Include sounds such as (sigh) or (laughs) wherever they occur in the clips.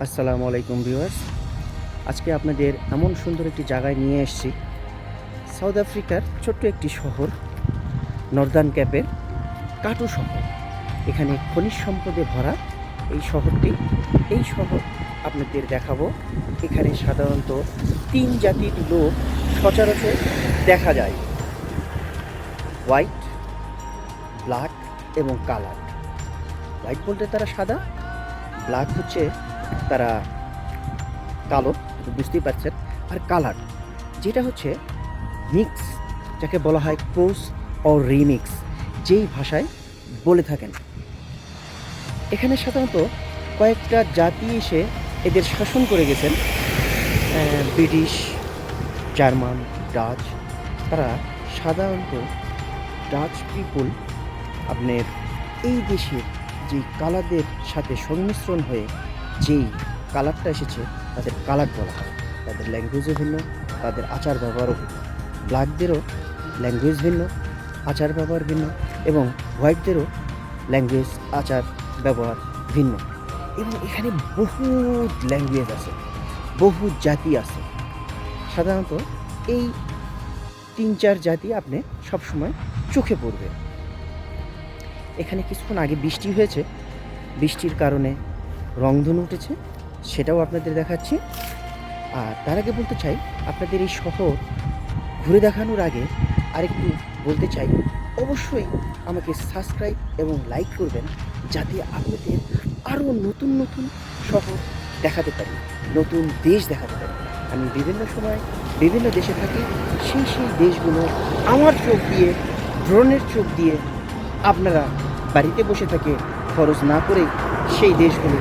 আসসালামু আলাইকুম ভিউয়ার্স। আজকে আপনাদের এমন সুন্দর একটি জায়গায় নিয়ে এসেছি। সাউথ আফ্রিকার ছোট্ট একটি শহর, নর্দার্ন ক্যাপের কাটু শহর। এখানে খনিজ সম্পদে ভরা এই শহরটি। এই শহর আপনাদের দেখাবো। এখানে সাধারণত তিন জাতির লোক সচরাচর দেখা যায়। হোয়াইট, ব্ল্যাক এবং কালার। হোয়াইট বলতে তারা সাদা, ব্ল্যাক হচ্ছে তারা কালো বুঝতেই পারছেন। আর কালার, যেটা হচ্ছে মিক্স যাকে বলা হয় ক্রোস ও রিমিক্স যেই ভাষায় বলে থাকেন। এখানে সাধারণত কয়েকটা জাতি এসে এদের শাসন করে গেছেন। ব্রিটিশ, জার্মান, ডাচ, তারা সাধারণত ডাচ পিপুল, আপনার এই দেশের যে কালারদের সাথে সংমিশ্রণ হয়ে যেই কালারটা এসেছে, তাদের কালার বলা হয়। তাদের ল্যাঙ্গুয়েজও ভিন্ন, তাদের আচার ব্যবহারও ভিন্ন। ব্ল্যাকদেরও ল্যাঙ্গুয়েজ ভিন্ন, আচার ব্যবহার ভিন্ন এবং হোয়াইটদেরও ল্যাঙ্গুয়েজ, আচার ব্যবহার ভিন্ন। এবং এখানে বহু ল্যাঙ্গুয়েজ আছে বহু জাতি আছে। সাধারণত এই তিন চার জাতি আপনি সবসময় চোখে পড়বে এখানে কিছুক্ষণ আগে বৃষ্টি হয়েছে। বৃষ্টির কারণে রংধনু উঠেছে, সেটাও আপনাদের দেখাচ্ছি। আর তার আগে বলতে চাই, আপনাদের এই শহর ঘুরে দেখানোর আগে আরেকটু বলতে চাই, অবশ্যই আমাকে সাবস্ক্রাইব এবং লাইক করবেন যাতে আপনাদের আরও নতুন নতুন শহর দেখাতে পারি, নতুন দেশ দেখাতে পারি। আমি বিভিন্ন সময় বিভিন্ন দেশে থাকি, সেই সেই দেশগুলো আমার চোখ দিয়ে, ড্রোনের চোখ দিয়ে আপনারা বাড়িতে বসে থেকে খরচ না করে সেই দেশগুলো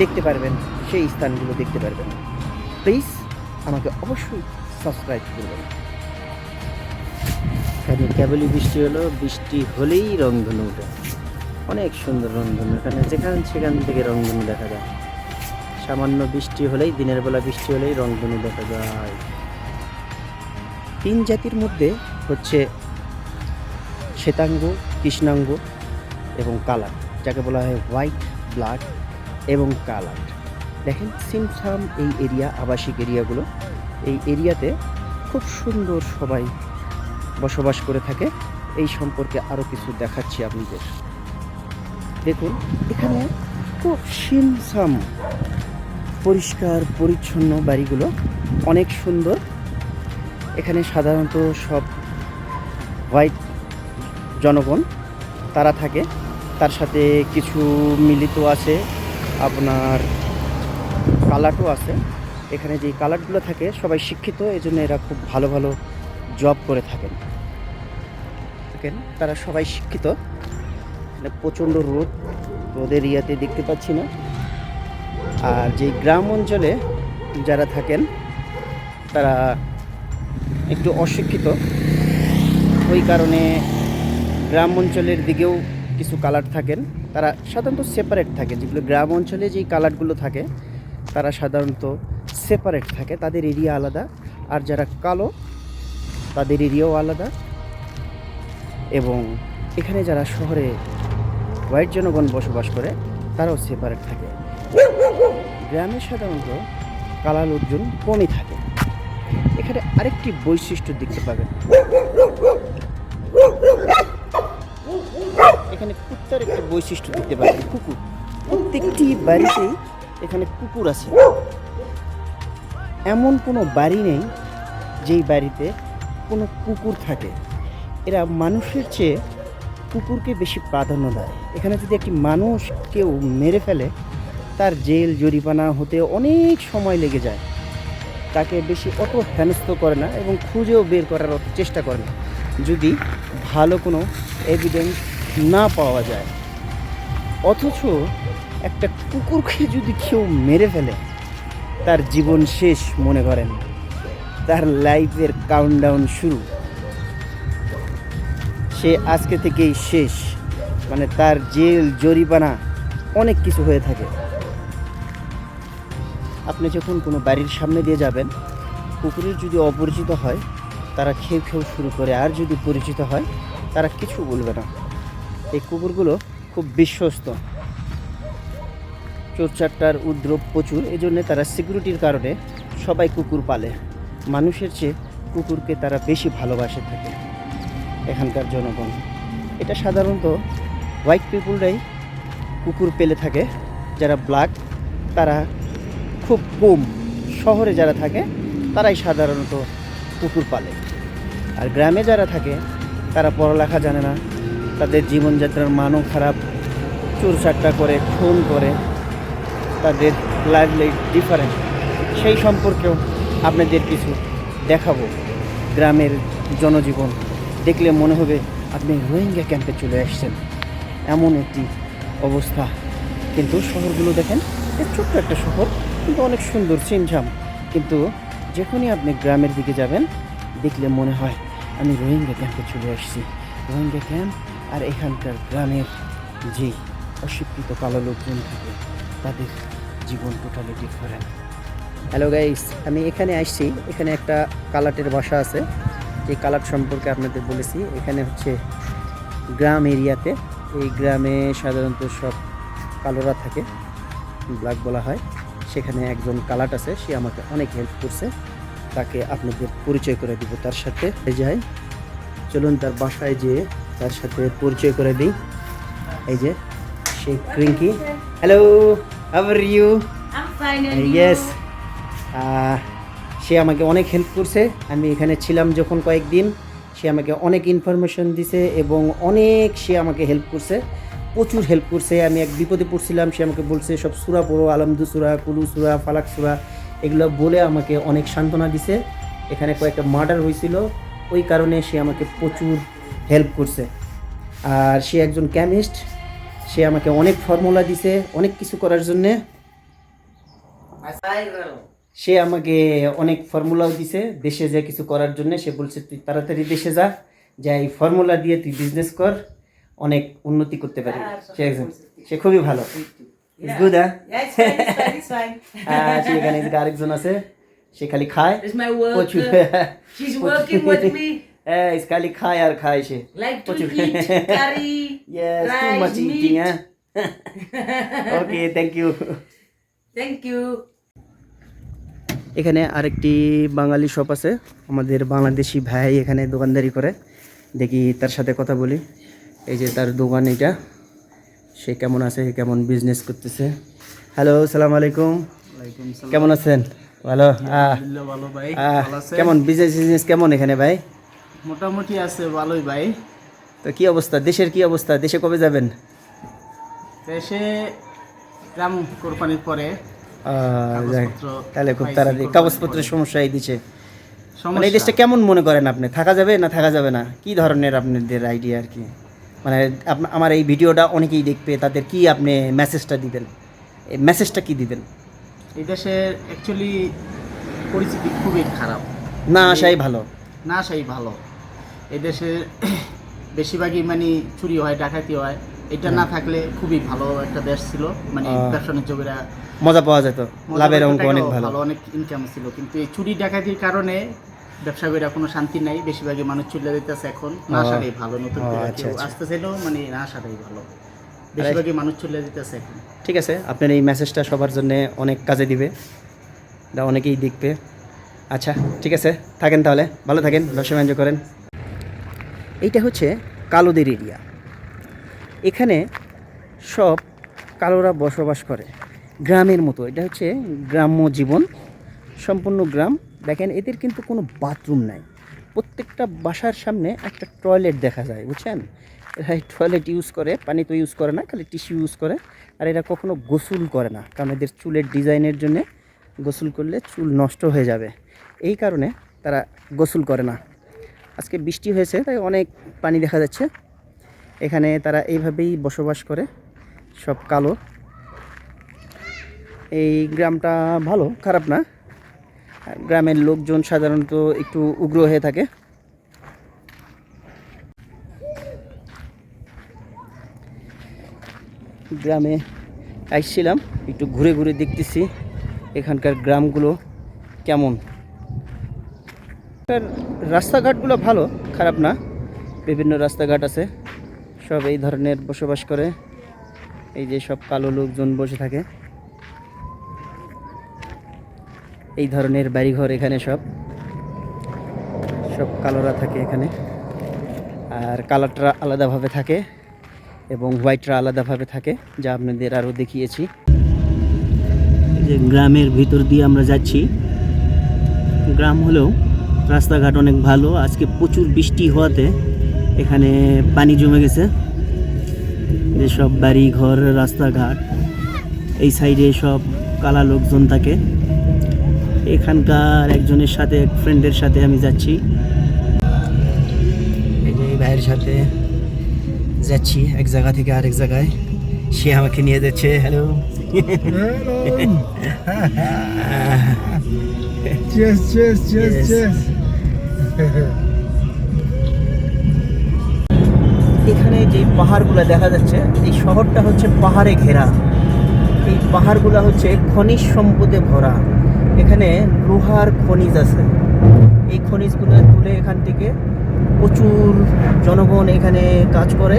দেখতে পারবেন, সেই স্থানগুলো দেখতে পারবেন। প্লিজ আমাকে অবশ্যই সাবস্ক্রাইব করবেন। এখানে কেবলই বৃষ্টি হলো, বৃষ্টি হলেই রংধনু ওঠে অনেক সুন্দর রংধনু এখানে, যেখান সেখান থেকে রংধনু দেখা যায়। সামান্য বৃষ্টি হলেই, দিনের বেলা বৃষ্টি হলেই রংধনু দেখা যায়। তিন জাতির মধ্যে হচ্ছে শ্বেতাঙ্গ, কৃষ্ণাঙ্গ এবং কালার। যাকে বলা হয় হোয়াইট, ব্ল্যাক এবং কালার। দেখেন সিমসাম এই এরিয়া আবাসিক এরিয়াগুলো এই এরিয়াতে খুব সুন্দর সবাই বসবাস করে থাকে। এই সম্পর্কে আরও কিছু দেখাচ্ছি আপনাদের। দেখুন, এখানে খুব সিমসাম পরিষ্কার, পরিচ্ছন্ন বাড়িগুলো অনেক সুন্দর। এখানে সাধারণত সব হোয়াইট জনগণ, তারা থাকে। তার সাথে কিছু মিলিত আছে। আপনার কালারও আছে। এখানে যেই কালারগুলো থাকে, সবাই শিক্ষিত এই জন্য এরা খুব ভালো ভালো জব করে থাকেন। থাকেন তারা সবাই শিক্ষিত। এখানে প্রচণ্ড রোদ, রোদের ইয়াতে দেখতে পাচ্ছি না। আর যেই গ্রাম অঞ্চলে যারা থাকেন, তারা একটু অশিক্ষিত। ওই কারণে গ্রাম অঞ্চলের দিকেও কিছু কালার থাকেন, তারা সাধারণত সেপারেট থাকে। যেগুলো গ্রাম অঞ্চলে যেই কালারগুলো থাকে, তারা সাধারণত সেপারেট থাকে। তাদের এরিয়া আলাদা। আর যারা কালো, তাদের এরিয়াও আলাদা। এবং এখানে যারা শহরে হোয়াইট জনগণ বসবাস করে, তারাও সেপারেট থাকে। গ্রামে সাধারণত কালা লোকজন কমই থাকে। এখানে আরেকটি বৈশিষ্ট্য দেখতে পাবেন। এখানে কুত্তার একটা বৈশিষ্ট্য দেখতে পাবেন কুকুর, প্রত্যেকটি বাড়িতেই এখানে কুকুর আছে। এমন কোনো বাড়ি নেই যেই বাড়িতে কোনো কুকুর থাকে। এরা মানুষের চেয়ে কুকুরকে বেশি প্রাধান্য দেয়। এখানে যদি একটি মানুষ কেউ মেরে ফেলে, তার জেল, জরিমানা হতে অনেক সময় লেগে যায়। তাকে বেশি অত হেনস্থ করে না এবং খুঁজেও বের করার চেষ্টা করে না। যদি ভালো কোনো এভিডেন্স না পাওয়া যায়। অথচ একটা কুকুরকে যদি কেউ মেরে ফেলে, তার জীবন শেষ মনে করেন। তার লাইফের কাউন্টডাউন শুরু। সে আজকে থেকেই শেষ। মানে তার জেল, জরিমানা অনেক কিছু হয়ে থাকে। আপনি যখন কোনো বাড়ির সামনে দিয়ে যাবেন, কুকুরের যদি অপরিচিত হয়, তারা খেউ খেউ শুরু করে। আর যদি পরিচিত হয়, তারা কিছু বলবে না। এই কুকুরগুলো খুব বিশ্বস্ত। চোরচাট্টার উদ্রব প্রচুর এই জন্যে তারা সিকিউরিটির কারণে সবাই কুকুর পালে। মানুষের চেয়ে কুকুরকে তারা বেশি ভালোবাসে থাকে এখানকার জনগণ। এটা সাধারণত হোয়াইট পিপুলরাই কুকুর পেলে থাকে, যারা ব্ল্যাক তারা খুব কম শহরে যারা থাকে, তারাই সাধারণত কুকুর পালে। আর গ্রামে যারা থাকে, তারা পড়ালেখা জানে না তাদের জীবনযাত্রার মানও খারাপ চুরচাট্টা করে, খুন করে, তাদের লাইফ ডিফারেন্ট সেই সম্পর্কেও আপনাদের কিছু দেখাবো গ্রামের জনজীবন। দেখলে মনে হবে আপনি রোহিঙ্গা ক্যাম্পে চলে আসছেন। এমন একটি অবস্থা। কিন্তু শহরগুলো দেখেন ছোট্ট একটা শহর, কিন্তু অনেক সুন্দর ছিমঝাম কিন্তু যখনই আপনি গ্রামের দিকে যাবেন, দেখলে মনে হয় আমি রোহিঙ্গা ক্যাম্পে চলে আসছি। রোহিঙ্গা ক্যাম্প আর এখানকার গ্রামের যে অশিক্ষিত কালো লোকজন থাকে, তাদের জীবন টোটালি ডিফারেন্ট হ্যালো গাইস আমি এখানে আসছি। এখানে একটা কালাটের বাসা আছে। যে কালাট সম্পর্কে আপনাদের বলেছি। এখানে হচ্ছে গ্রাম এরিয়াতে। এই গ্রামে সাধারণত সব কালোরা থাকে, ব্ল্যাক বলা হয়। সেখানে একজন কালাট আছে, সে আমাকে অনেক হেল্প করছে। তাকে আপনাদের পরিচয় করে দিব তার সাথে। যাই চলুন তার বাসায় যেয়ে তার সাথে পরিচয় করে দিই। এই যে সে ক্রিঙ্কি। হ্যালো আবার ইউ? ইয়েস সে আমাকে অনেক হেল্প করছে। আমি এখানে ছিলাম যখন কয়েকদিন। সে আমাকে অনেক ইনফরমেশন দিছে এবং অনেক সে আমাকে হেল্প করছে। প্রচুর হেল্প করছে। আমি এক বিপদে পড়ছিলাম। সে আমাকে বলছে সব সুরা পড়ো আলমদু সুরা কুলু সুরা ফালাক সুরা এগুলো বলে আমাকে অনেক সান্ত্বনা দিছে। এখানে কয়েকটা মার্ডার হয়েছিল। ওই কারণে সে আমাকে প্রচুর হেল্প করছে। আর সে একজন কেমিস্ট সে আমাকে অনেক ফর্মুলা দিছে অনেক কিছু করার জন্যে। সে আমাকে অনেক ফর্মুলাও দিছে দেশে যে কিছু করার জন্য। সে বলছে তুই তাড়াতাড়ি দেশে যা যা এই ফর্মুলা দিয়ে তুই বিজনেস কর অনেক উন্নতি করতে পারবি। সে একজন সে খুবই ভালো। Good fine. (laughs) সে এখানে আরেকজন আছে সে খালি খায়। প্রচুর। (laughs) হ্যাঁ খালি খায় আর খায় সে Like to প্রচুর eat curry, (laughs) Yes, too rice, much meat. eating, huh? (laughs) okay, thank you. Thank you. এখানে আরেকটি বাঙালি শপ আছে আমাদের বাংলাদেশি ভাই এখানে দোকানদারি করে। দেখি তার সাথে কথা বলি। এই যে তার দোকান এটা সে কেমন আছে কেমন বিজনেস করতেছে। হ্যালো সালাম আলাইকুম। কেমন আছেন? ভালো? ভালো ভাই। আহ, ভালো আছে? কেমন? বিজনেস বিজনেস কেমন এখানে ভাই? মোটামুটি আছে ভালোই ভাই। তো কি অবস্থা? দেশের কি অবস্থা? দেশে কবে যাবেন? দেশে গ্রাম কোরবানির পরে। তাহলে খুব তাড়াতাড়ি। কাগজপত্রের সমস্যা এই দিচ্ছে মানে এই দেশটা কেমন মনে করেন আপনি? থাকা যাবে না থাকা যাবে না? কি ধরনের আপনাদের আইডিয়া আর কি? মানে আমার এই ভিডিওটা অনেকেই দেখবে তাদের কি আপনি মেসেজটা দিবেন? এই মেসেজটা কি দিবেন? এই দেশের অ্যাকচুয়ালি পরিস্থিতি খুবই খারাপ। না আসাই ভালো। না সেই ভালো। এই দেশে (coughs) বেশিরভাগই মানে চুরি হয় ডাকাতি হয়। এটা না থাকলে খুবই ভালো একটা দেশ ছিল মানে আহ। ব্যবসা বাণিজ্যরা মজা পাওয়া যেত লাভের অঙ্ক অনেক ভালো। অনেক ইনকাম ছিল। কিন্তু এই চুরি ডাকাতির কারণে ব্যবসা করে কোনো শান্তি নাই বেশিরভাগই মানুষ চলে যেতেছে এখন। না। আসাটাই ভালো নতুন আচ্ছা, আচ্ছা। আসতেছিল মানে না আসাটাই ভালো। বেশিরভাগই মানুষ চলে যেতেছে এখন। ঠিক আছে আপনার এই মেসেজটা সবার জন্য অনেক কাজে দিবে। এটা অনেকেই দেখবে। আচ্ছা ঠিক আছে থাকেন তাহলে। ভালো থাকেন ব্যবসা বাণিজ্য করেন। এইটা হচ্ছে কালোদের এরিয়া। এখানে সব কালোরা বসবাস করে, গ্রামের মতো। এটা হচ্ছে গ্রাম্য জীবন, সম্পূর্ণ গ্রাম। দেখেন, এদের কিন্তু কোনো বাথরুম নাই। প্রত্যেকটা বাসার সামনে একটা টয়লেট দেখা যায়, বুঝছেন? এরা টয়লেট ইউজ করে, পানি তো ইউজ করে না, খালি টিস্যু ইউজ করে। আর এরা কখনো গোসল করে না, কারণ এদের চুলের ডিজাইনের জন্যে গোসল করলে চুল নষ্ট হয়ে যাবে। এই কারণে তারা গোসল করে না। আজকে বৃষ্টি হয়েছে, তাই অনেক পানি দেখা যাচ্ছে। এখানে তারা এইভাবেই বসবাস করে, সব কালো। এই গ্রামটা ভালো, খারাপ না। গ্রামের লোকজন সাধারণত একটু উগ্র হয়ে থাকে। গ্রামে আসছিলাম, একটু ঘুরে ঘুরে দেখতেছি এখানকার গ্রামগুলো কেমন। রাস্তাঘাটগুলো ভালো, খারাপ না। বিভিন্ন রাস্তাঘাট আছে। সব এই ধরনের বসবাস করে। এই যে সব কালো লোকজন বসে থাকে। এই ধরনের বাড়িঘর এখানে সব। সব কালোরা থাকে এখানে। আর কালারটা আলাদাভাবে থাকে এবং হোয়াইটরা আলাদাভাবে থাকে, যা আপনাদের আরও দেখিয়েছি। যে গ্রামের ভিতর দিয়ে আমরা যাচ্ছি। গ্রাম হলেও রাস্তাঘাট অনেক ভালো। আজকে প্রচুর বৃষ্টি হওয়াতে এখানে পানি জমে গেছে। যেসব বাড়ি ঘর রাস্তাঘাট এই সাইডে সব কালা লোকজন থাকে। এখানকার একজনের সাথে এক ফ্রেন্ডের সাথে আমি যাচ্ছি। এই যে ভাইয়ের সাথে যাচ্ছি এক জায়গা থেকে আরেক জায়গায়। সে আমাকে নিয়ে যাচ্ছে। Hello (laughs) cheers, cheers, cheers, Yes. cheers. এখানে যে পাহাড়গুলো দেখা যাচ্ছে, এই শহরটা হচ্ছে পাহাড়ে ঘেরা। এই পাহাড়গুলো হচ্ছে খনিজ সম্পদে ভরা। এখানে লোহার খনিজ আছে। এই খনিজগুলো তুলে এখান থেকে প্রচুর জনগণ এখানে কাজ করে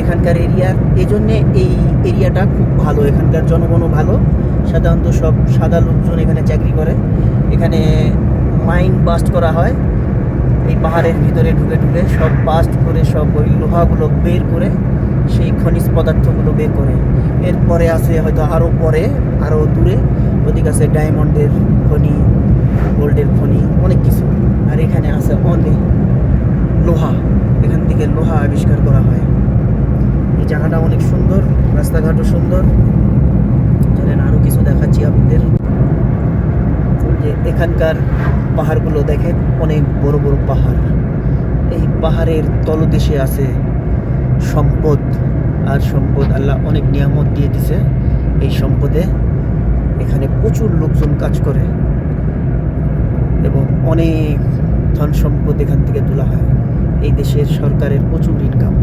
এখানকার এরিয়া। এই জন্যে এই এরিয়াটা খুব ভালো। এখানকার জনগণও ভালো। সাধারণত সব সাদা লোকজন এখানে চাকরি করে। এখানে মাইন বাস্ট করা হয়। এই পাহাড়ের ভিতরে ঢুকে ঢুকে সব বাস্ট করে, সব ওই লোহাগুলো বের করে, সেই খনিজ পদার্থগুলো বের করে। এরপরে আছে হয়তো আরও পরে আরও দূরে, ওদিকে আছে ডায়মন্ডের খনি, গোল্ডের খনি, অনেক কিছু। আর এখানে আছে অনেক লোহা, এখান থেকে লোহা আবিষ্কার করা হয়। এই জায়গাটা অনেক সুন্দর, রাস্তাঘাটও সুন্দর। চলেন আরও কিছু দেখাচ্ছি আপনাদের। যে এখানকার পাহাড়গুলো দেখেন, অনেক বড় বড় পাহাড়। এই পাহাড়ের তলদেশে আছে সম্পদ, আর সম্পদ আল্লাহ অনেক নিয়ামত দিয়ে দিছে এই সম্পদে। এখানে প্রচুর লোকজন কাজ করে এবং অনেক ধন সম্পদ এখান থেকে তোলা হয়। এই দেশের সরকারের প্রচুর ইনকাম